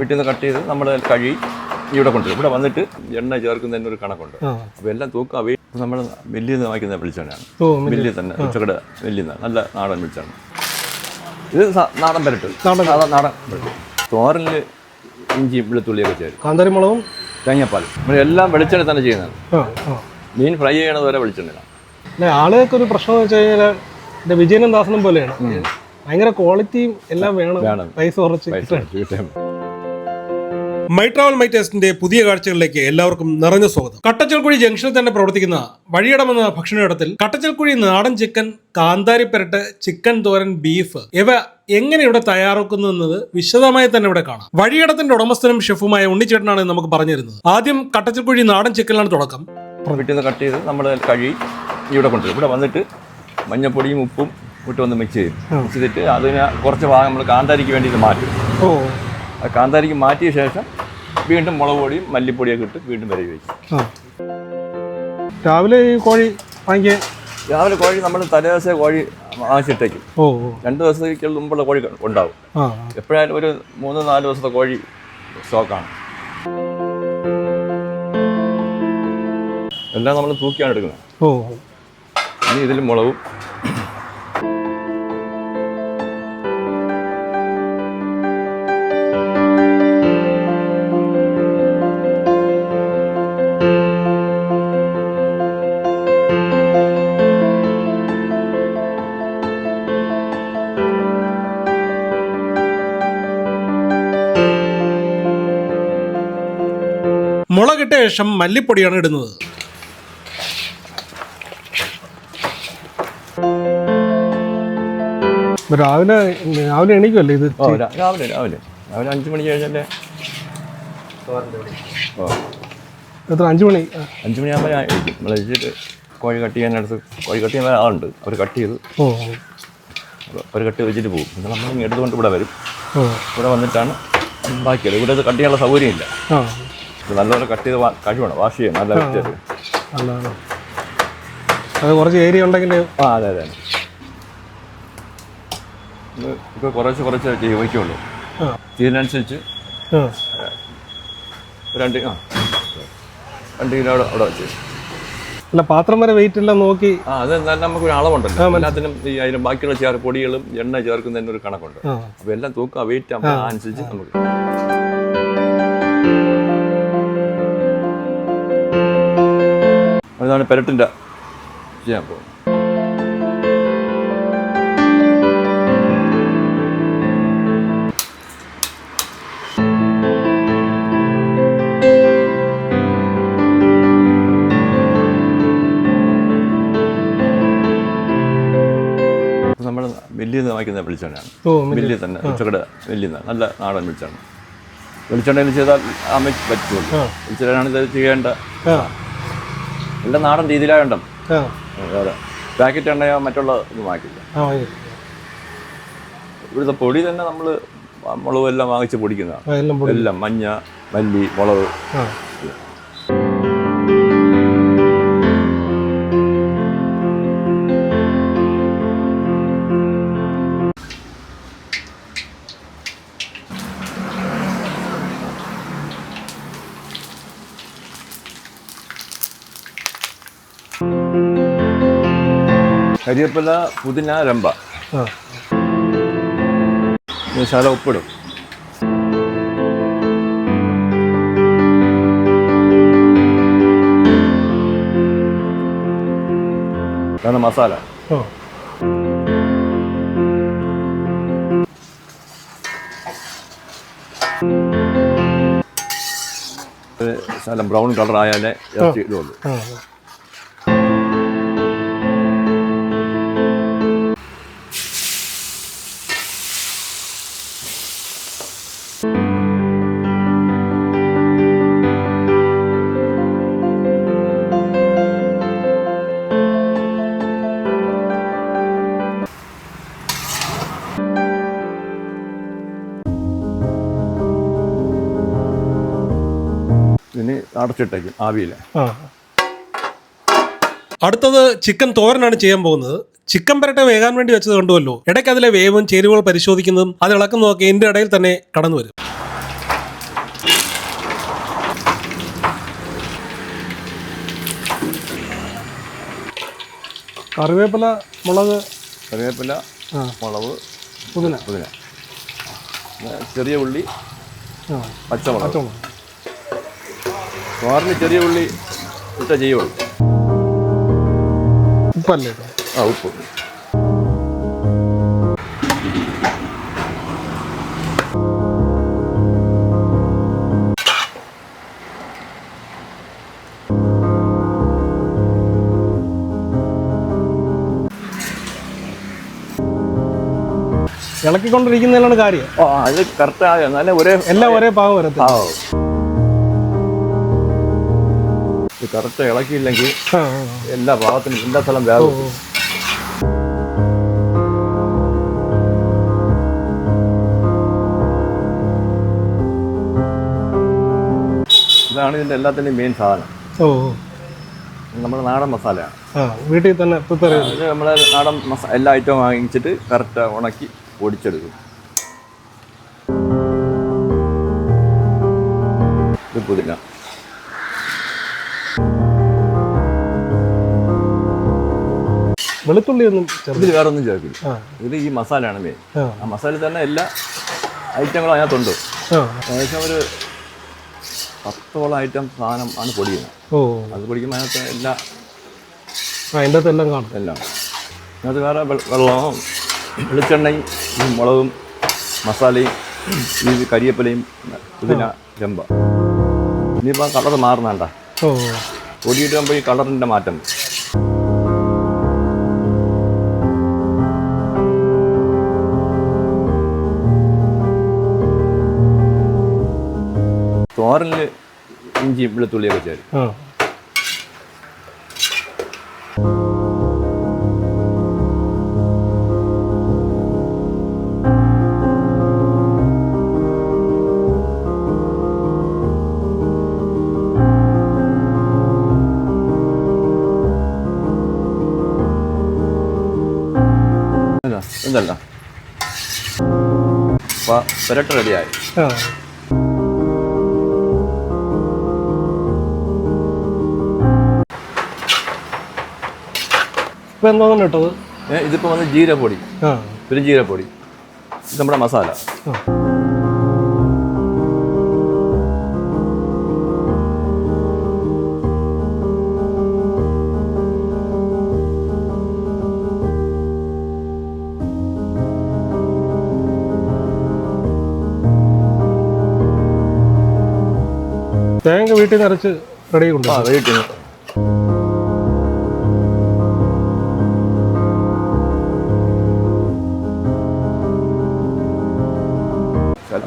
വീട്ടിൽ നിന്ന് കട്ട് ചെയ്ത് നമ്മൾ കഴി ഇവിടെ കൊണ്ടുവരും. ഇവിടെ വന്നിട്ട് എണ്ണ ചേർക്കുന്നതിന് ഒരു കണക്കുണ്ട്. അപ്പോൾ എല്ലാം തൂക്കം അവയിൽ നമ്മൾ വലിയ വാങ്ങിക്കുന്ന വെളിച്ചെണ്ണയാണ്. വലിയ തന്നെ ഉച്ചക്കട വലിയ നല്ല നാടൻ വെളിച്ചെണ്ണ. ഇത് നാടൻ പരട്ട്. നാടൻ. സാധാ നാടൻ പരട്ട്. തോരനിൽ ഇഞ്ചി വെളുത്തുള്ളിയൊക്കെ ചേരും. കാന്താരി മുളകും തേങ്ങാപ്പാൽ നമ്മൾ എല്ലാം വെളിച്ചെണ്ണ തന്നെ ചെയ്യുന്നത് മീൻ ഫ്രൈ ചെയ്യണത് വരെ വെളിച്ചെണ്ണയാണ് അല്ലെ ആളുകൾക്ക് ഒരു പ്രശ്നം വെച്ച് കഴിഞ്ഞാൽ വിജയനും ദാസനും പോലെയാണ്. ഭയങ്കര ക്വാളിറ്റിയും എല്ലാം വേണം. പൈസ കുറച്ച് പൈസ കിട്ടാൻ. മൈ ട്രാവൽ മൈ ടെസ്റ്റിന്റെ പുതിയ കാഴ്ചകളിലേക്ക് എല്ലാവർക്കും നിറഞ്ഞ സ്വാഗതം. കട്ടച്ചൽക്കുഴി ജംഗ്ഷനിൽ തന്നെ പ്രവർത്തിക്കുന്ന വഴിയടമെന്ന ഭക്ഷണയിടത്തിൽ കട്ടച്ചൽക്കുഴി നാടൻ ചിക്കൻ കാന്താരിപ്പരട്ട് ചിക്കൻ തോരൻ ബീഫ് ഇവ എങ്ങനെ ഇവിടെ തയ്യാറാക്കുന്നു എന്നത് വിശദമായി തന്നെ ഇവിടെ കാണാം. വഴിയടത്തിന്റെ ഉടമസ്ഥനും ഷെഫുമായ ഉണ്ണിച്ചേട്ടനാണ് നമുക്ക് പറഞ്ഞു തരുന്നത് ആദ്യം കട്ടച്ചൽക്കുഴി നാടൻ ചിക്കനാണ് തുടക്കം. വീട്ടിൽ നിന്ന് കട്ട് ചെയ്ത് നമ്മൾ കഴുകി ഇവിടെ കൊണ്ടുവരും. ഇവിടെ വന്നിട്ട് മഞ്ഞപ്പൊടിയും ഉപ്പും ഇട്ട് വന്ന് മിക്സ് ചെയ്യും. മിക്സ് ചെയ്തിട്ട് അതിന് കുറച്ച് ഭാഗം നമ്മൾ കാന്താരിക്ക് വേണ്ടി ഇത് മാറ്റും. ഓ. കാന്താരിക്ക് മാറ്റിയ ശേഷം വീണ്ടും മുളക് പൊടിയും മല്ലിപ്പൊടിയൊക്കെ ഇട്ട് വീണ്ടും വരവ് വയ്ക്കും ആ. രാവിലെ ഈ കോഴി വാങ്ങിക്കുക രാവിലെ കോഴി നമ്മൾ തലേദിവസം കോഴി വാങ്ങിച്ചിട്ടേക്കും. രണ്ട് ദിവസത്തേക്ക് മുമ്പുള്ള കോഴി ഉണ്ടാവും. എപ്പോഴായാലും ഒരു മൂന്ന് നാല് ദിവസത്തെ കോഴി സ്റ്റോക്കാണ്. എല്ലാം നമ്മൾ തൂക്കിയാണ് എടുക്കുന്നത്. ഇനി ഇതിൽ മുളകും മുളകിട്ട ശേഷം മല്ലിപ്പൊടിയാണ് ഇടുന്നത്. രാവിലെ രാവിലെ എണീക്കല്ലേ ഇത്? രാവിലെ രാവിലെ. രാവിലെ അഞ്ചു മണി കഴിഞ്ഞല്ലേ? എത്ര അഞ്ചു മണി? അഞ്ചു മണിയാകുമ്പോൾ ഞാൻ നമ്മൾ കഴിച്ചിട്ട് കോഴി കട്ട് ചെയ്യാനടുത്ത് കോഴി കട്ട് ചെയ്യാൻ ആളുണ്ട് അവർ കട്ട് ചെയ്ത് ഓ. അവർ കട്ട് ചെയ്ത് വെച്ചിട്ട് പോകും. നമ്മൾ എടുത്തുകൊണ്ട് ഇവിടെ വരും. ഇവിടെ വന്നിട്ടാണ് ബാക്കിയത് ഇവിടെ ഇത് കട്ട് ചെയ്യാനുള്ള സൗകര്യമില്ല. നല്ലപോലെ കട്ട് ചെയ്ത് കഴിവണം വാഷ് ചെയ്യണം നല്ല അത് കുറച്ച് ഏരിയ ഉണ്ടെങ്കിൽ ആ അതെ അതെ ഇപ്പോൾ കുറച്ച് കുറച്ച് വയ്ക്കുള്ളൂ ഇതിനനുസരിച്ച് രണ്ട് ആ. രണ്ട് കിലോ അവിടെ വെച്ച്. അല്ല പാത്രം വരെ വെയിറ്റ് എല്ലാം നോക്കി ആ അത് നമുക്ക് നമുക്കൊരു അളവുണ്ടല്ലോ. എല്ലാത്തിനും ഈ അതിന് ബാക്കിയുള്ള ചേർ പൊടികളും എണ്ണ ചേർക്കുന്നതിന് ഒരു കണക്കുണ്ട്. അപ്പോൾ എല്ലാം തൂക്കുക വെയിറ്റ് അനുസരിച്ച് നമുക്ക് അതാണ് പെരട്ടിന്റെ ചെയ്യാൻ പോകുന്നത്. നമ്മൾ വാങ്ങിക്കുന്ന വെളിച്ചെണ്ണയാണ്. മില്ലിൽ തന്നെ ഉച്ചക്കട നല്ല നാടൻ വെളിച്ചെണ്ണ. വെളിച്ചെണ്ണയിൽ ചെയ്താൽ അമ്മയ്ക്ക് പറ്റുള്ളൂ. വെളിച്ചെണ്ണയാണ് ഇത് ചെയ്യേണ്ട. എല്ലാം നാടൻ രീതിയിലായുണ്ടോ. പാക്കറ്റ് എണ്ണയോ മറ്റുള്ള ഇത് വാങ്ങിക്കില്ല. ഇവിടുത്തെ പൊടി തന്നെ നമ്മൾ മുളകും എല്ലാം വാങ്ങിച്ച് പൊടിക്കുന്നതാണ്. എല്ലാം പൊടി. എല്ലാം മഞ്ഞ മല്ലി മുളക്. കരിവേപ്പില പുതിന രമ്പ. ശാല ഉപ്പിടും. ഇതാണ് മസാല. ഒരു ബ്രൗൺ കളർ ആയാലേ ഇറച്ചി ഇടുള്ളൂ. അടച്ചിട്ടേക്കും ആവിയിൽ അടുത്തത് ചിക്കൻ തോരനാണ് ചെയ്യാൻ പോകുന്നത്. ചിക്കൻ പരട്ട വേകാൻ വേണ്ടി വെച്ചത് കണ്ടുവല്ലോ. ഇടയ്ക്ക് അതിലെ വേവും ചേരുവകൾ പരിശോധിക്കുന്നതും അത് ഇളക്കുന്നതൊക്കെ എന്റെ ഇടയിൽ തന്നെ കടന്നു വരും. കറിവേപ്പില മുളക്. കറിവേപ്പില മുളക് പുതിന. പുതിന. ചെറിയ ഉള്ളി പച്ചമുളക്. പച്ചമുളക്. തോരന് ചെറിയ ഉള്ളി ഇട്ട ചെയ്യുള്ളൂ. ഉപ്പല്ലേ? ആ ഉപ്പ്. ഇളക്കിക്കൊണ്ടിരിക്കുന്നതിലാണ് കാര്യം. അത് കറക്റ്റ് ആയ എന്നാലേ ഒരേ എല്ലാം ഒരേ പാകം വരത്തില്ല. കറക്റ്റ് ഇളക്കിയില്ലെങ്കിൽ. എല്ലാ ഭാഗത്തിനും എല്ലാ സ്ഥലം വേഗം. ഇതാണ് ഇതിന്റെ എല്ലാത്തിന്റെയും മെയിൻ സാധനം ഓ. നമ്മുടെ നാടൻ മസാലയാണ് വീട്ടിൽ തന്നെ പ്രിപ്പയർ ചെയ്ത് ഇത് നമ്മളെ നാടൻ മസാല എല്ലാ ഐറ്റവും വാങ്ങിച്ചിട്ട് കറക്റ്റ് ഉണക്കി പൊടിച്ചെടുക്കും ഇത് പുതിന വെളുത്തുള്ളി ഒന്നും ഇതിൽ വേറെ ഒന്നും ചേർക്കില്ല ഇത് ഈ മസാലയാണ് മെയിൻ ആ മസാല മസാലയിൽ തന്നെ എല്ലാ ഐറ്റങ്ങളും അതിനകത്തുണ്ട്. ഏകദേശം ഒരു പത്തോളം ഐറ്റം സാധനം ആണ് പൊടിയുന്നത്. ഓ. അത് പൊടിക്കുമ്പോൾ അതിനകത്ത് എല്ലാ അതിന്റെ അകത്ത് എല്ലാം കാണും. എല്ലാം. അതിനകത്ത് വേറെ വെള്ളവും വെളിച്ചെണ്ണയും ഈ മുളകും മസാലയും ഈ കരിയപ്പലയും പുതിന ചെമ്പ. ഇനിയിപ്പോൾ കളർ മാറുന്നണ്ട ഓ. പൊടിയിട്ട് ആകുമ്പോൾ ഈ കളറിന്റെ മാറ്റം. തോരനിൽ ഇഞ്ചിയും വെളുത്തുള്ളിയൊക്കെ ചേരും. ഇതല്ല. പെരട്ട് റെഡിയായി. ഇപ്പം എന്താണ് ഇട്ടത് ഇതിപ്പോൾ വന്ന് ജീരപ്പൊടി ആ. പെരുംജീരപ്പൊടി ഇത് നമ്മുടെ മസാല. തേങ്ങ വീട്ടിൽ നിറച്ച് റെഡി കൊണ്ട് ആ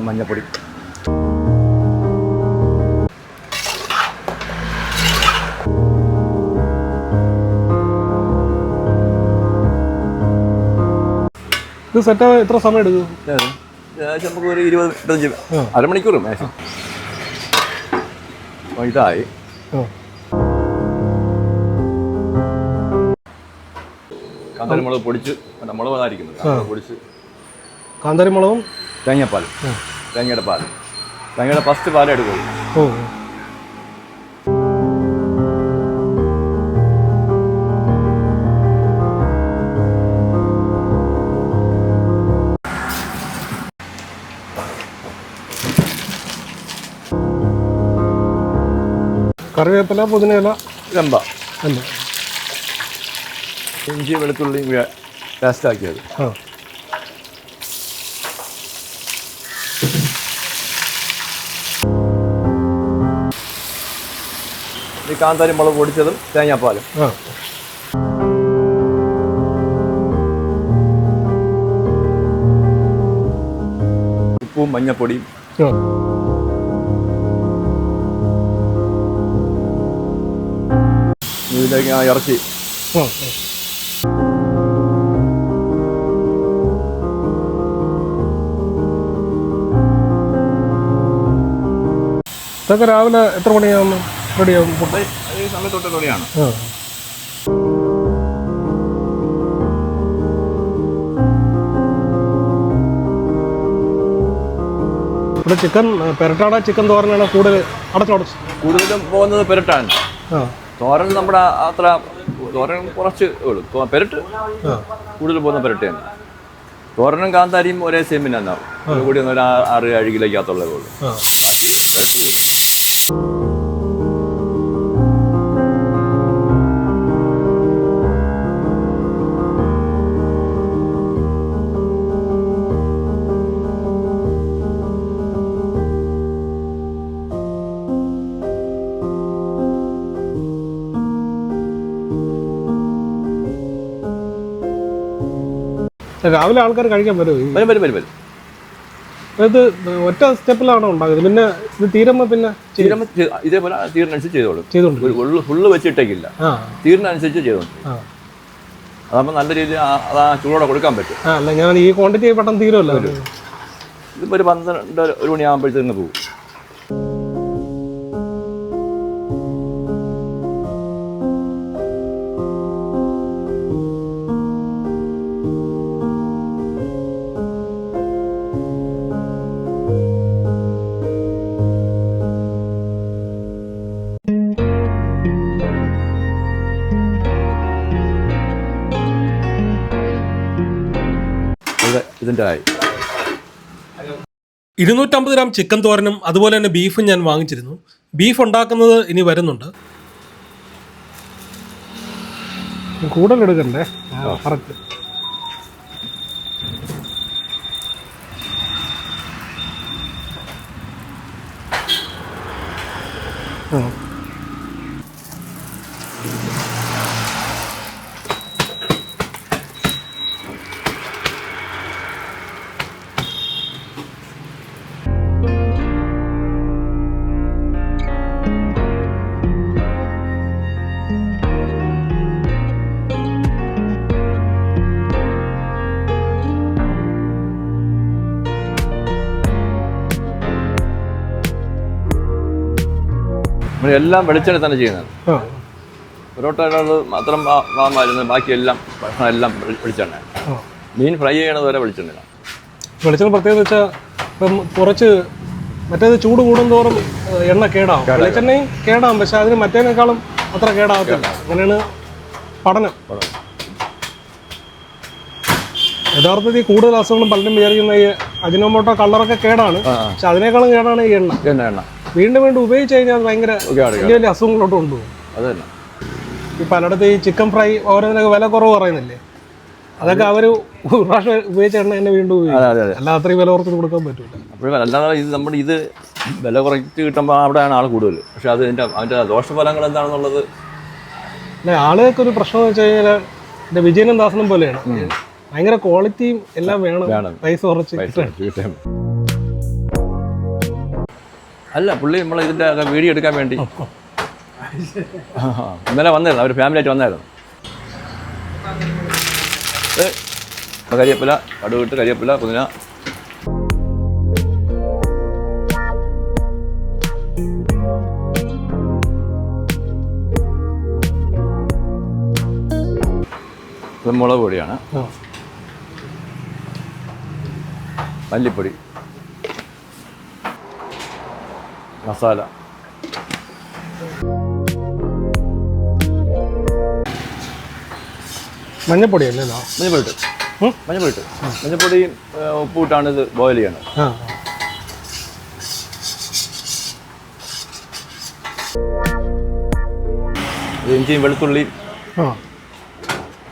മഞ്ഞപ്പൊടി. ഇത് സെറ്റ് എത്ര സമയം എടുക്കും? ഏത്? ഏകദേശം നമുക്ക് ഒരു ഇരുപത് ഇരുപത്തഞ്ച് ആ. അരമണിക്കൂർ ഇതായി. കാന്താരിമുളക് പൊടിച്ച് നമ്മൾ അതായിരിക്കുന്നത്. പൊടിച്ച് കാന്താരി തേങ്ങാപ്പാലും. തേങ്ങയുടെ പാൽ തേങ്ങയുടെ ഫസ്റ്റ് പാലേ എടുക്കുള്ളൂ ഓ. കറിവേപ്പില പുതിനയില. അല്ല ഇഞ്ചി വെളുത്തുള്ളി കൂടെ പേസ്റ്റ് ആക്കിയത്. ആ. ഈ കാന്താരി മുളക് പൊടിച്ചതും തേങ്ങാപ്പാലും. ഉപ്പും മഞ്ഞപ്പൊടിയും. ഇതിലേക്ക് ആ ഇറച്ചി. ഇതൊക്കെ രാവിലെ എത്ര മണിയാകുമ്പോൾ റെഡിയാകും അത് ഈ സമയത്തൊട്ട് റെഡിയാണ് ആ. ഇവിടെ ചിക്കൻ പെരട്ടാട ചിക്കൻ തോരനാണ് കൂടുതൽ അടച്ചടച്ച് കൂടുതലും പോകുന്നത് പെരട്ടാണ്. തോരൻ നമ്മുടെ അത്ര തോരൻ കുറച്ച് ഉള്ളൂ. പെരട്ട്. കൂടുതൽ പോകുന്ന പെരട്ടയാണ് തോരനും കാന്താരിയും ഒരേ സെയിമിനാണ് കൂടി ഒന്ന് ഒരു ആറ് ഏഴ് കിലോയ്ക്കകത്തുള്ളതേ ഉള്ളൂ. രാവിലെ ആൾക്കാർ കഴിക്കാൻ വരുമോ വരും വരും വരും വരും. ഇത് ഒറ്റ സ്റ്റെപ്പിലാണോ ഉണ്ടാകുന്നത് പിന്നെ ഇത് തീരുമ്പോൾ പിന്നെ തീരുമ്പോൾ ഇതേപോലെ തീരിനനുസരിച്ച് ചെയ്തോളും. ഉള്ളു ഫുള്ള് വെച്ചിട്ടേക്കില്ല തീരിനനുസരിച്ച് ചെയ്തോളും. അതാകുമ്പോൾ നല്ല രീതിയിൽ അതാ അത് ആ ചൂടോടെ കൊടുക്കാൻ പറ്റും. അല്ല ഞാൻ ഈ ക്വാണ്ടിറ്റി പെട്ടെന്ന് തീരുമല്ലോ ഇതിപ്പോൾ ഒരു പന്ത്രണ്ട് ഒരു മണിയാകുമ്പോഴത്തേക്ക് പോകും ആയി ഇരുന്നൂറ്റമ്പത് ഗ്രാം ചിക്കൻ തോരനും അതുപോലെ തന്നെ ബീഫും ഞാൻ വാങ്ങിച്ചിരുന്നു. ബീഫ് ഉണ്ടാക്കുന്നത് ഇനി വരുന്നുണ്ട്. കൂടുതലെടുക്കണ്ടേ കറക്റ്റ് എല്ലാം വെളിച്ചെണ്ണ തന്നെ ചെയ്യുന്നത്. ആ. പൊറോട്ടയുള്ളത് മാത്രം വാ- വാങ്ങുമായിരുന്നു ബാക്കിയെല്ലാം ഭക്ഷണം എല്ലാം വെളി- വെളിച്ചെണ്ണ മീൻ ഫ്രൈ ചെയ്യണത് വരെ വെളിച്ചെണ്ണ വെളിച്ചെണ്ണ പ്രത്യേകത വെച്ചാൽ ഇപ്പം കുറച്ച് മറ്റേത് ചൂട് കൂടും തോറും എണ്ണ കേടാവും. വെളിച്ചെണ്ണയും കേടാവും. പക്ഷെ അതിന് മറ്റേനേക്കാളും അത്ര കേടാവത്തില്ല അങ്ങനെയാണ് പഠനം. യഥാർത്ഥത്തിൽ കൂടുതൽ അസുഖങ്ങളും പലരും വിചാരിക്കുന്ന ഈ അജിനോമോട്ടോ കളറൊക്കെ കേടാണ്. പക്ഷെ അതിനേക്കാളും കേടാണ് ഈ എണ്ണ. എണ്ണ എണ്ണ. വീണ്ടും വീണ്ടും ഉപയോഗിച്ച് കഴിഞ്ഞാൽ അത് ഭയങ്കര വലിയ വലിയ അസുഖങ്ങളോട്ട് കൊണ്ടുപോകും. അത് തന്നെ ഈ പലയിടത്ത് ഈ ചിക്കൻ ഫ്രൈ ഓരോന്നിനൊക്കെ വില കുറവ് പറയുന്നില്ലേ? അതൊക്കെ അവർ ഒരു പ്രാവശ്യം ഉപയോഗിച്ച എണ്ണ തന്നെ വീണ്ടും അല്ല അത്രയും വില കുറച്ച് കൊടുക്കാൻ പറ്റില്ല അപ്പോൾ അല്ലാതെ ഇത് നമ്മുടെ ഇത് വില കുറച്ച് കിട്ടുമ്പോൾ അവിടെയാണ് ആൾ കൂടുതൽ പക്ഷെ അത് അതിന്റെ അതിന്റെ ദോഷഫലങ്ങൾ എന്താണെന്നുള്ളത് അല്ലെ ആളുകൾക്ക് ഒരു പ്രശ്നം എന്ന് വെച്ച് കഴിഞ്ഞാൽ എന്റെ വിജയനും ദാസനും പോലെയാണ്. ഭയങ്കര ക്വാളിറ്റിയും എല്ലാം വേണം. പൈസ കുറച്ച് കിട്ടാൻ. അല്ല പുള്ളി നമ്മൾ ഇതിന്റെ വീഡിയോ എടുക്കാൻ വേണ്ടി. ഇന്നലെ വന്നായിരുന്നു അവർ ഫാമിലി ആയിട്ട് വന്നായിരുന്നു. കരിയപ്പില കടുകിട്ട് കരിവേപ്പില പുതിന. മുളക് പൊടിയാണ്. മല്ലിപ്പൊടി. മസാല. മഞ്ഞപ്പൊടി അല്ലേ മഞ്ഞപ്പൊടി ഇട്ട്? മഞ്ഞപ്പൊടി ഇട്ട്. മഞ്ഞപ്പൊടിയും ഏ, ഇത് ബോയിൽ ചെയ്യണത്. ഇഞ്ചിയും വെളുത്തുള്ളിയും ആ.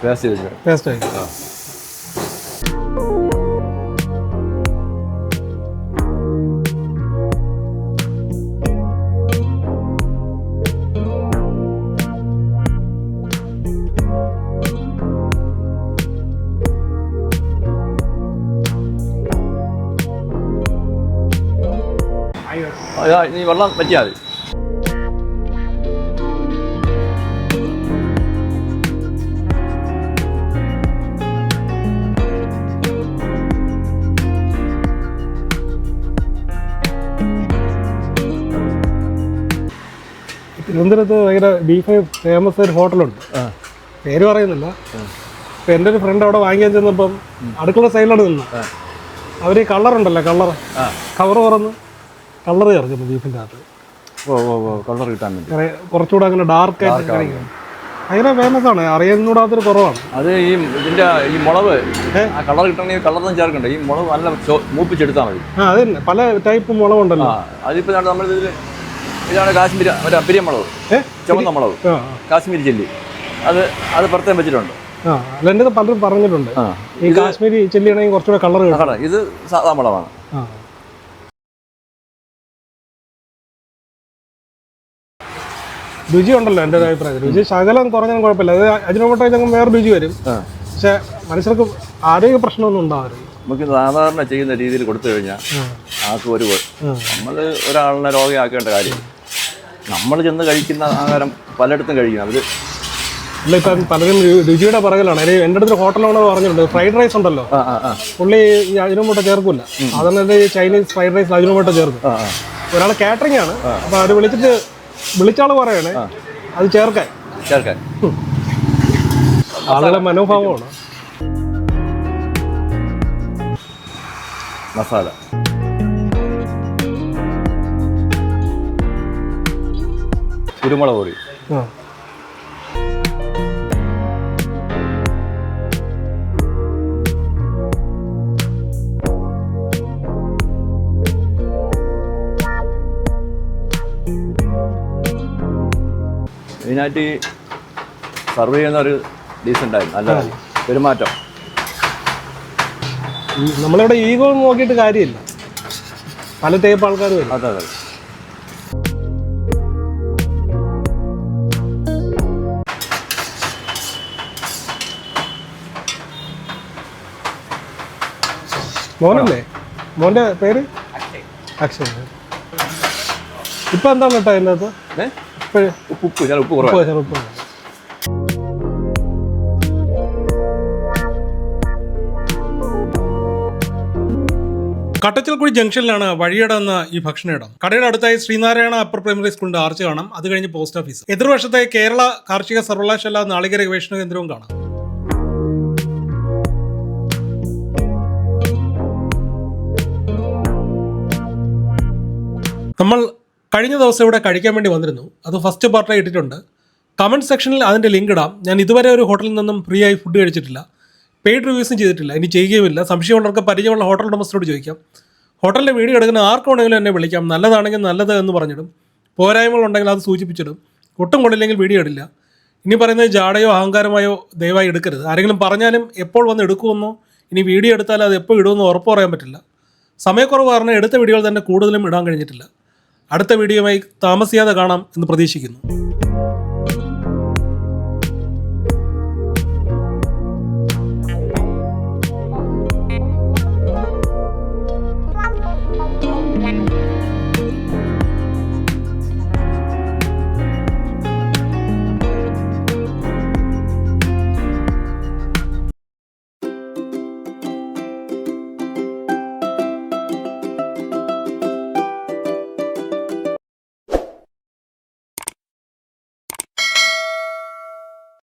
പേസ്റ്റ് ചെയ്ത് പേസ്റ്റ് ടേസ്റ്റ് ഇനി വെള്ളം പറ്റിയാൽ മതി. തിരുവനന്തപുരത്ത് ഭയങ്കര ബീഫ് ഫേമസ് ഒരു ഹോട്ടലുണ്ട്. പേര് പറയുന്നില്ല. ഇപ്പം എന്റെ ഒരു ഫ്രണ്ട് അവിടെ വാങ്ങിക്കാൻ ചെന്നപ്പം അടുക്കള സൈഡിലാണ് നിന്ന്. അവർ ഈ കളറുണ്ടല്ലോ കളർ കവർ തുറന്ന് കളർ ചേർക്കുന്നു ബീഫിന്റെ അകത്ത്. ഓ ഓ ഓ കളർ കിട്ടാൻ വേണ്ടി. കുറച്ചുകൂടെ അങ്ങനെ ഡാർക്ക് ആയിട്ട് കഴിക്കും ഭയങ്കര ഫേമസ് ആണ്. അറിയാനൂടാത്തൊരു കുറവാണ്. അത് ഈ ഇതിന്റെ ഈ മുളവ് ആ കളർ കിട്ടണമെങ്കിൽ കളറൊന്നും ചേർക്കണ്ട. ഈ മുളവ് നല്ല മൂപ്പിച്ചെടുത്താൽ മതി. ആ അത് തന്നെ. പല ടൈപ്പ് മുളവുണ്ടല്ലോ ആ അതിപ്പോൾ നമ്മൾ ഇതിൽ ഇതാണ് കാശ്മീരി മറ്റേ പിരിയ മുളവ് ചുവന്ന മുളവ് കാശ്മീരി ചില്ലി. അത് അത് പ്രത്യേകം വെച്ചിട്ടുണ്ട്. ആ അല്ല എന്റെ പലരും പറഞ്ഞിട്ടുണ്ട്. ഈ കാശ്മീരി ചെല്ലിയാണെങ്കിൽ കുറച്ചുകൂടെ കളർ കിട്ടും. ഇത് സാധാ മുളവാണ് ആ. രുചി ഉണ്ടല്ലോ എന്റെ ഒരു അഭിപ്രായത്തിൽ. രുചി ശകലം കുറഞ്ഞാലും കുഴപ്പമില്ല. അത് അജിനോമോട്ടോ ഞങ്ങൾ വേറെ രുചി വരും. പക്ഷെ മനുഷ്യർക്ക് ആരോഗ്യ പ്രശ്നമൊന്നും ഉണ്ടാവരുത്. നമുക്ക് സാധാരണ ചെയ്യുന്ന രീതിയിൽ കൊടുത്തു കഴിഞ്ഞാൽ ആൾക്ക് ഒരു. നമ്മൾ ഒരാളിനെ രോഗിയാക്കേണ്ട കാര്യം. നമ്മൾ ചെന്ന് കഴിക്കുന്ന ആഹാരം പലയിടത്തും കഴിക്കും. അവർ അല്ല ഇപ്പം പലരും രുചിയുടെ പിറകിലാണ്. അതിന് എന്റെ അടുത്ത് ഹോട്ടൽ ഓണർ പറഞ്ഞിട്ടുണ്ട്. ഫ്രൈഡ് റൈസ് ഉണ്ടല്ലോ. പുള്ളി ഈ അജിനോമോട്ടോ ചേർക്കില്ല അതന്നെ ചൈനീസ് ഫ്രൈഡ് റൈസ് അജിനോമോട്ടോ ചേർക്കും. ഒരാൾ കാറ്ററിംഗ് ആണ്. അപ്പോൾ അവർ വിളിച്ചിട്ട് വിളിച്ചാൾ പറയണേ. അത് ചേർക്കാൻ. ചേർക്കാൻ. ആളുകളെ മനോഭാവമാണ്? മസാല. കുരുമുളക് പൊടി. മെയിനായിട്ട് സർവ് ചെയ്യുന്ന ഒരു ഡീസന്റായിരുന്നു നല്ല പെരുമാറ്റം. നമ്മളിവിടെ ഈഗോ നോക്കിയിട്ട് കാര്യമില്ല. പല തേപ്പ് ആൾക്കാരും അതെ അതെ. മോനല്ലേ? മോന്റെ പേര്? അക്ഷയ്. ഇപ്പൊ എന്താണ് കേട്ടോ അതിനകത്ത് ഏ? ഇപ്പോഴ് ഉപ്പ് ഉപ്പ് ചില ഉപ്പ് കുറവാണ് ഉപ്പ് കട്ടച്ചൽക്കുഴി ജംഗ്ഷനിലാണ് വഴിയട എന്ന ഈ ഭക്ഷണയിടം. കടയുടെ അടുത്തായി ശ്രീനാരായണ അപ്പർ പ്രൈമറി സ്കൂളിന്റെ ആർച്ച് കാണാം. അത് കഴിഞ്ഞ് പോസ്റ്റ് ഓഫീസ്. എതിർവശത്തായി കേരള കാർഷിക സർവകലാശാല നാളികേര ഗവേഷണ കേന്ദ്രവും കാണാം. നമ്മൾ കഴിഞ്ഞ ദിവസം ഇവിടെ കഴിക്കാൻ വേണ്ടി വന്നിരുന്നു. അത് ഫസ്റ്റ് പാർട്ടായി ഇട്ടിട്ടുണ്ട്. കമന്റ് സെക്ഷനിൽ അതിന്റെ ലിങ്ക് ഇടാം. ഞാൻ ഇതുവരെ ഒരു ഹോട്ടലിൽ നിന്നും ഫ്രീ ആയി ഫുഡ് കഴിച്ചിട്ടില്ല. പെയ്ഡ് റിവ്യൂസും ചെയ്തിട്ടില്ല. ഇനി ചെയ്യുകയുമില്ല. സംശയമുള്ളവർക്ക് പരിചയമുള്ള ഹോട്ടൽ ഉടമസ്ഥരോട് ചോദിക്കാം. ഹോട്ടലിന്റെ വീഡിയോ എടുക്കുന്ന ആർക്കുണ്ടെങ്കിലും എന്നെ വിളിക്കാം. നല്ലതാണെങ്കിൽ നല്ലത് എന്ന് പറഞ്ഞിടും. പോരായ്മകളുണ്ടെങ്കിൽ അത് സൂചിപ്പിച്ചിടും. ഒട്ടും കൊണ്ടില്ലെങ്കിൽ വീഡിയോ ഇടില്ല. ഇനി പറയുന്നത് ജാടയോ അഹങ്കാരമായോ ദയവായി എടുക്കരുത്. ആരെങ്കിലും പറഞ്ഞാലും എപ്പോൾ വന്ന് എടുക്കുമെന്നോ ഇനി വീഡിയോ എടുത്താൽ അത് എപ്പോൾ ഇടുമെന്നോ ഉറപ്പ് പറയാൻ പറ്റില്ല. സമയക്കുറവ് കാരണം എടുത്ത വീഡിയോകൾ തന്നെ കൂടുതലും ഇടാൻ കഴിഞ്ഞിട്ടില്ല. അടുത്ത വീഡിയോയുമായി താമസിയാതെ കാണാം എന്ന് പ്രതീക്ഷിക്കുന്നു.